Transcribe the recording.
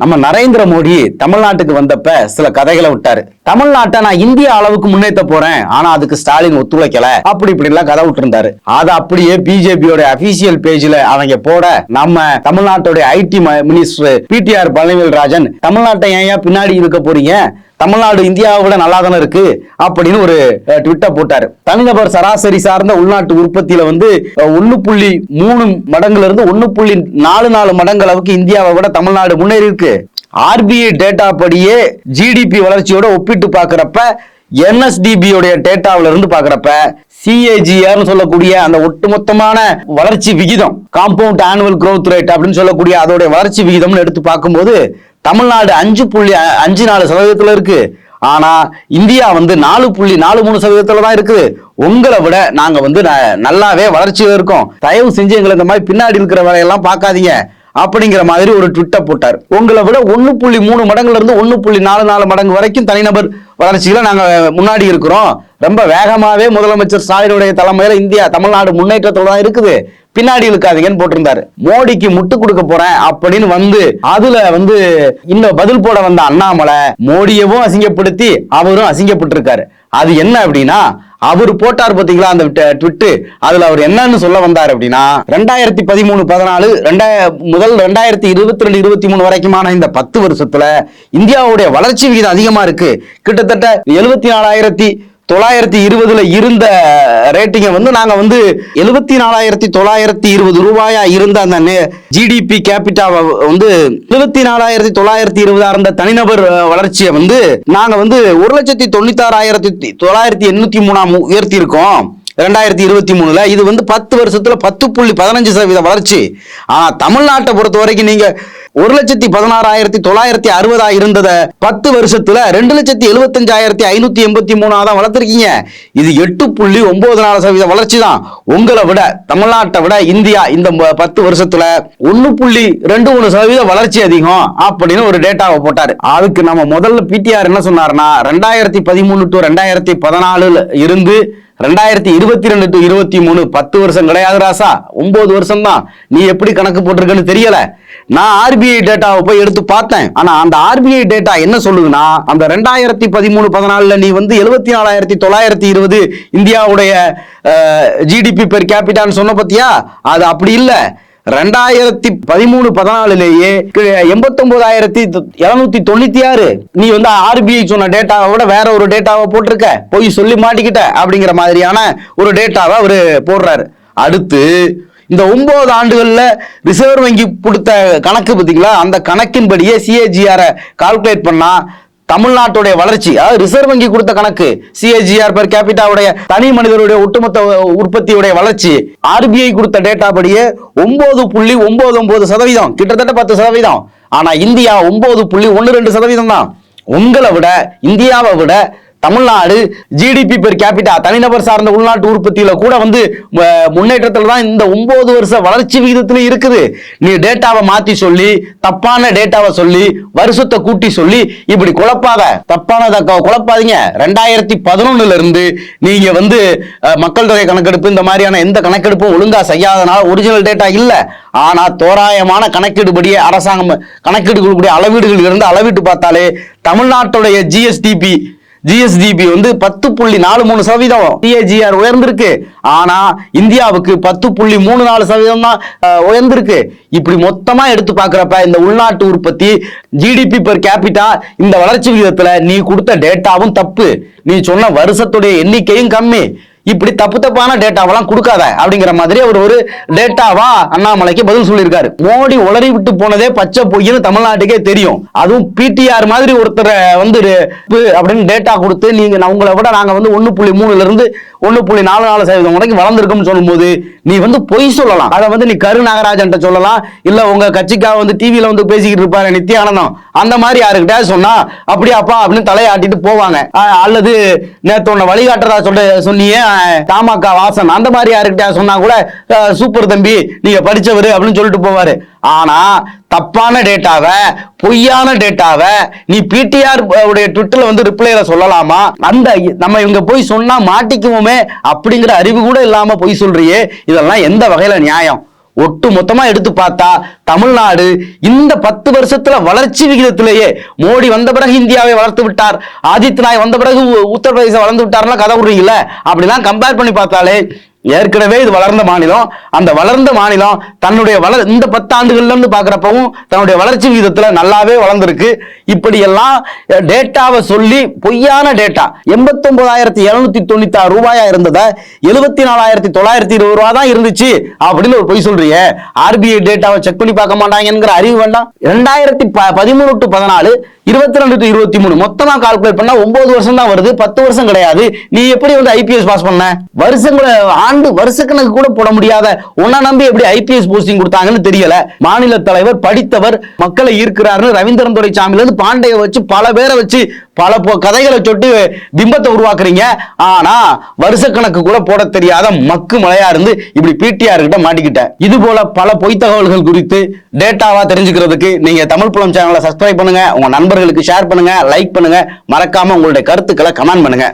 நம்ம நரேந்திர மோடி தமிழ்நாட்டுக்கு வந்தப்ப சில கதைகளை விட்டாரு. தமிழ்நாட்டை நான் இந்திய அளவுக்கு முன்னேற்ற போறேன் ஆனா அதுக்கு ஸ்டாலின் ஒத்துழைக்கல. அப்படி இப்படி எல்லாம் கதை விட்டுருந்தாரு. அதை அப்படியே பிஜேபியோட அபிஷியல் பேஜ்ல அவங்க போட நம்ம தமிழ்நாட்டோட IT minister PTR Palanivel Rajan தமிழ்நாட்டை ஏன் பின்னாடி இருக்க போறீங்க? தமிழ்நாடு இந்தியாவை விட நல்லா தானே இருக்கு அப்படின்னு ஒரு ட்விட்டர் போட்டாரு. தனிநபர் சராசரி சார்ந்த உள்நாட்டு உற்பத்தியில வந்து ஒன்னு புள்ளி மூணு மடங்குல இருந்து ஒன்னு புள்ளி நாலு நாலு மடங்கு அளவுக்கு இந்தியாவை விட தமிழ்நாடு முன்னேறி இருக்கு. ஆர்பிஐ டேட்டா படியே ஜிடிபி வளர்ச்சியோட ஒப்பிட்டு பாக்குறப்ப என்எஸ்டிபியோடைய டேட்டாவில இருந்து பாக்குறப்ப சிஏஜிஆர் சொல்லக்கூடிய அந்த ஒட்டுமொத்தமான வளர்ச்சி விகிதம் காம்பவுண்ட் ஆனுவல் growth ரேட் அப்படின்னு சொல்லக்கூடிய அதோடைய வளர்ச்சி விகிதம்னு எடுத்து பார்க்கும்போது தமிழ்நாடு அஞ்சு புள்ளி அஞ்சு நாலு சதவீதத்தில் இருக்கு. ஆனா இந்தியா வந்து நாலு புள்ளி நாலு மூணு சதவீதத்துல தான் இருக்குது. உங்களை விட நாங்க வந்து ந- நல்லாவே வளர்ச்சியில இருக்கோம். தயவு செஞ்சு எங்களை இந்த மாதிரி பின்னாடி இருக்கிற வேலையெல்லாம் பார்க்காதீங்க. அப்படிங்கிற மாதிரி ஒரு ட்விட்டர் போட்டார். உங்களை விட ஒன்று புள்ளி மூணு மடங்குல இருந்து புள்ளி நாலு நாலு மடங்கு வரைக்கும் தனிநபர் வளர்ச்சியில நாங்கள் முன்னாடி இருக்கிறோம். ரொம்ப வேகமாகவே முதலமைச்சர் ஸ்டாலினுடைய தலைமையில் இந்தியா தமிழ்நாடு முன்னேற்றத்தோட தான் இருக்குது. பின்னாடி இருக்காதீங்கன்னு போட்டிருந்தாரு. மோடிக்கு முட்டு கொடுக்க போறேன் அப்படின்னு வந்து அதுல வந்து இன்னும் பதில் போட வந்த அண்ணாமலை மோடியவும் அசிங்கப்படுத்தி அவரும் அசிங்கப்பட்டிருக்காரு. அது என்ன அப்படின்னா அவர் போட்டார் பார்த்தீங்களா அந்த ட்விட்டு? அதுல அவர் என்னன்னு சொல்ல வந்தார் அப்படின்னா ரெண்டாயிரத்தி பதிமூணு பதினாலு ரெண்டாய முதல் ரெண்டாயிரத்தி இருபத்தி ரெண்டு இருபத்தி மூணு வரைக்குமான இந்த பத்து வருஷத்துல இந்தியாவுடைய வளர்ச்சி விகிதம் அதிகமா இருக்கு. கிட்டத்தட்ட எழுபத்தி நாலாயிரத்தி தொள்ளாயிரத்தி இருபதுல இருந்த ரேட்டிங்கை வந்து நாங்கள் வந்து எழுபத்தி நாலாயிரத்தி தொள்ளாயிரத்தி இருபது ரூபாயா இருந்த அந்த ஜிடிபி கேபிட்டாவை வந்து எழுபத்தி நாலாயிரத்தி தொள்ளாயிரத்தி இருபதா இருந்த தனிநபர் வளர்ச்சியை வந்து நாங்கள் வந்து ஒரு லட்சத்தி தொண்ணூத்தாறாயிரத்தி தொள்ளாயிரத்தி எண்ணூத்தி மூணாம் உயர்த்தி இருக்கோம் ரெண்டாயிரத்தி இருபத்தி மூணுல. இது வந்து பத்து வருஷத்துல பத்து புள்ளி பதினஞ்சு சதவீத வளர்ச்சி. ஆனால் தமிழ்நாட்டை பொறுத்த வரைக்கும் நீங்கள் ஒரு லட்சத்தி பதினாறாயிரத்தி தொள்ளாயிரத்தி அறுபதா இருந்தத பத்து வருஷத்துல ரெண்டு லட்சத்தி எழுபத்தஞ்சாயிரத்தி ஐநூத்தி எண்பத்தி மூணா தான் வளர்த்துருக்கீங்க. இது எட்டு புள்ளி ஒன்பது நாலு சதவீத வளர்ச்சி தான். உங்களை விட தமிழ்நாட்டை விட இந்தியா இந்த ம- பத்து வருஷத்துல ஒன்னு புள்ளி ரெண்டு மூணு சதவீத வளர்ச்சி அதிகம் அப்படின்னு ஒரு டேட்டாவை போட்டாரு. அதுக்கு நம்ம முதல்ல பிடிஆர் என்ன சொன்னாருன்னா ரெண்டாயிரத்தி பதிமூணு டு ரெண்டாயிரத்தி பதினாலுல இருந்து ரெண்டாயிரத்தி இருபத்தி ரெண்டு டு இருபத்தி மூணு பத்து வருஷம் கிடையாது ராசா. ஒன்பது வருஷம் தான் நீ எப்படி கணக்கு போட்டிருக்கன்னு தெரியல. நான் ஆர்பிஐ டேட்டாவை போய் எடுத்து பார்த்தேன். ஆனா அந்த ஆர்பிஐ டேட்டா என்ன சொல்லுதுன்னா அந்த ரெண்டாயிரத்தி பதிமூணு பதினாலுல நீ வந்து எழுபத்தி நாலாயிரத்தி தொள்ளாயிரத்தி இருபது இந்தியாவுடைய ஜிடிபி பெர் கேபிட்டான்னு சொன்ன பத்தியா? அது அப்படி இல்லை. ரெண்டாயிரத்தி பதிமூணு பதினாலுலேயே எண்பத்தொன்பதாயிரத்தி எழுநூத்தி தொண்ணூத்தி ஆறு நீ வந்து ஆர்பிஐ சொன்ன டேட்டாவை விட வேற ஒரு டேட்டாவை போட்டிருக்க. போய் சொல்லி மாட்டிக்கிட்ட அப்படிங்கிற மாதிரியான ஒரு டேட்டாவை அவரு போடுறாரு. அடுத்து இந்த ஒன்பது ஆண்டுகளில் ரிசர்வ் வங்கி கொடுத்த கணக்கு பார்த்தீங்களா? அந்த கணக்கின்படியே சிஏஜிஆரை கால்குலேட் பண்ணால் தமிழ்நாட்டுடைய வளர்ச்சி அதாவது ரிசர்வ் வங்கி கொடுத்த கணக்கு சிஏஜிஆர் பெர் கேபிட்டாவுடைய தனி மனிதருடைய ஒட்டுமொத்த உற்பத்தியுடைய வளர்ச்சி ஆர்பிஐ கொடுத்த டேட்டா படியே ஒன்பது புள்ளி ஒன்பது ஒன்பது சதவீதம் கிட்டத்தட்ட பத்து சதவீதம். ஆனா இந்தியா ஒன்பது புள்ளி ஒன்று ரெண்டு சதவீதம் தான் உங்களை விட இந்தியாவை விட தமிழ்நாடு ஜிடிபி பெர் கேபிட்டா தனிநபர் சார்ந்த உள்நாட்டு உற்பத்தியில கூட வந்து முன்னேற்றத்தில் தான் இந்த ஒன்பது வருஷ வளர்ச்சி விகிதத்துல இருக்குது. நீ டேட்டாவை மாத்தி சொல்லி தப்பான டேட்டாவை சொல்லி வருஷத்தை கூட்டி சொல்லி இப்படி குழப்பாத தப்பானதை குழப்பாதீங்க. ரெண்டாயிரத்தி பதினொன்னுல இருந்து நீங்க வந்து மக்கள் தொகை கணக்கெடுப்பு இந்த மாதிரியான எந்த கணக்கெடுப்பும் ஒழுங்கா செய்யாதனால ஒரிஜினல் டேட்டா இல்ல. ஆனா தோராயமான கணக்கெடுபடியே அரசாங்கம் கணக்கெடுக்கக்கூடிய கொடுக்கக்கூடிய அளவீடுகள் இருந்து அளவிட்டு பார்த்தாலே தமிழ்நாட்டுடைய ஜிஎஸ்டிபி ஜிஎஸ்டிபி வந்து பத்து புள்ளி நாலு மூணு சதவீதம். சிஏஜிஆர் உயர்ந்திருக்கு. ஆனா இந்தியாவுக்கு பத்து புள்ளி மூணு நாலு சதவீதம் தான் உயர்ந்திருக்கு. இப்படி மொத்தமா எடுத்து பாக்குறப்ப இந்த உள்நாட்டு உற்பத்தி ஜிடிபி பெர் கேபிட்டா இந்த வளர்ச்சி விகிதத்துல நீ கொடுத்த டேட்டாவும் தப்பு. நீ சொன்ன வருஷத்துடைய எண்ணிக்கையும் கம்மி. இப்படி தப்பு தப்பான டேட்டாவெல்லாம் கொடுக்காத அப்படிங்கிற மாதிரி அவர் ஒரு டேட்டாவா அண்ணாமலைக்கு பதில் சொல்லியிருக்காரு. மோடி உளறி விட்டு போனதே பச்சை பொய்னு தமிழ்நாட்டுக்கே தெரியும். அதுவும் பிடிஆர் மாதிரி ஒருத்தரை வந்து அப்படின்னு டேட்டா கொடுத்து நீங்க உங்களை விட நாங்க வந்து ஒன்னு புள்ளி மூணுல இருந்து ஒன்னு புள்ளி நாலு நாலு சதவீதம் வரைக்கும் வளர்ந்துருக்கோம்னு சொல்லும்போது நீ வந்து பொய் சொல்லலாம். அதை வந்து நீ கரு நாகராஜன் சொல்லலாம். இல்ல உங்க கட்சிக்காக வந்து டிவியில வந்து பேசிக்கிட்டு இருப்பாரு நித்யானந்தம். அந்த மாதிரி யாருக்கிட்ட சொன்னா அப்படியாப்பா அப்படின்னு தலையாட்டிட்டு போவாங்க. அல்லது நேற்று உன்னை வழிகாட்டுறதா சொல்ல சொன்னியே அஹ் தாமாக்கா வாசன் அந்த மாதிரி யாருக்கிட்ட சொன்னா கூட சூப்பர் தம்பி நீங்க படிச்சவரு அப்படின்னு சொல்லிட்டு போவாரு. ஆனா தப்பான டேட்டாவை பொய்யான டேட்டாவை நீ பிடிஆர் உடைய ட்விட்டர்ல வந்து ரிப்ளைல சொல்லலாமா? அந்த நம்ம இவங்க போய் சொன்னா மாட்டிக்குவோமே அப்படிங்கிற அறிவு கூட இல்லாம பொய் சொல்றியே. இதெல்லாம் எந்த வகையில நியாயம்? ஒட்டு மொத்தமா எடுத்து பார்த்தா தமிழ்நாடு இந்த பத்து வருஷத்துல வளர்ச்சி விகிதத்திலேயே மோடி வந்த பிறகு இந்தியாவை வளர்த்து விட்டார் ஆதித்யநாய் வந்த பிறகு உத்தரப்பிரதேச உத்தரப்பிரதேசம் வளர்ந்து விட்டார்லாம் கதை விடுறீங்களே அப்படிலாம் கம்பேர் பண்ணி பார்த்தாலே ஏற்கனவே இது வளர்ந்த மாநிலம். அந்த வளர்ந்த மாநிலம் தன்னுடைய வளர் இந்த பத்தாண்டுகள்ல இருந்து பாக்குறப்பவும் தன்னுடைய வளர்ச்சி விகிதத்துல நல்லாவே வளர்ந்துருக்கு. இப்படி எல்லாம் டேட்டாவை சொல்லி பொய்யான டேட்டா எண்பத்தி ஒன்பதாயிரத்தி எழுநூத்தி தொண்ணூத்தி ஆறு ரூபாயா இருந்ததை எழுபத்தி நாலாயிரத்தி தொள்ளாயிரத்தி இருபது ரூபா தான் இருந்துச்சு அப்படின்னு ஒரு பொய் சொல்றீங்க. ஆர்பிஐ டேட்டாவை செக் பண்ணி பார்க்க மாட்டாங்கங்கிற அறிவு வேண்டாம். ரெண்டாயிரத்தி ப- பதிமூணு டு பதினாலு இருபத்தி ரெண்டு டு இருபத்தி மூணு மொத்தமா கால்குலேட் பண்ணா ஒன்பது வருஷம் தான் வருது பத்து வருஷம் கிடையாது. நீ எப்படி வந்து ஐபிஎஸ் பாஸ் பண்ண? வருஷங்களை ஆண்டு வருஷக்கணக்கு கூட போட முடியாத உன்னை நம்பி எப்படி ஐபிஎஸ் போஸ்டிங் கொடுத்தாங்கன்னு தெரியல. மாநில தலைவர் படித்தவர் மக்களை ஈர்க்கிறாருன்னு ரவீந்திரன் துரைசாமில இருந்து பாண்டைய வச்சு பல பேரை வச்சு பல கதைகளை சொட்டு பிம்பத்தை உருவாக்குறீங்க. ஆனா வருஷக்கணக்கு கூட போட தெரியாத மக்கு மலையா இருந்து இப்படி பிடிஆர் கிட்ட மாட்டிக்கிட்ட. இது போல பல பொய் தகவல்கள் குறித்து டேட்டாவா தெரிஞ்சுக்கிறதுக்கு நீங்க தமிழ் புலம் சேனலை சப்ஸ்கிரைப் பண்ணுங்க. உங்க நண்பர்களுக்கு ஷேர் பண்ணுங்க லைக் பண்ணுங்க. மறக்காம உங்களுடைய கருத்துக்களை கமெண்ட் பண்ணுங்க.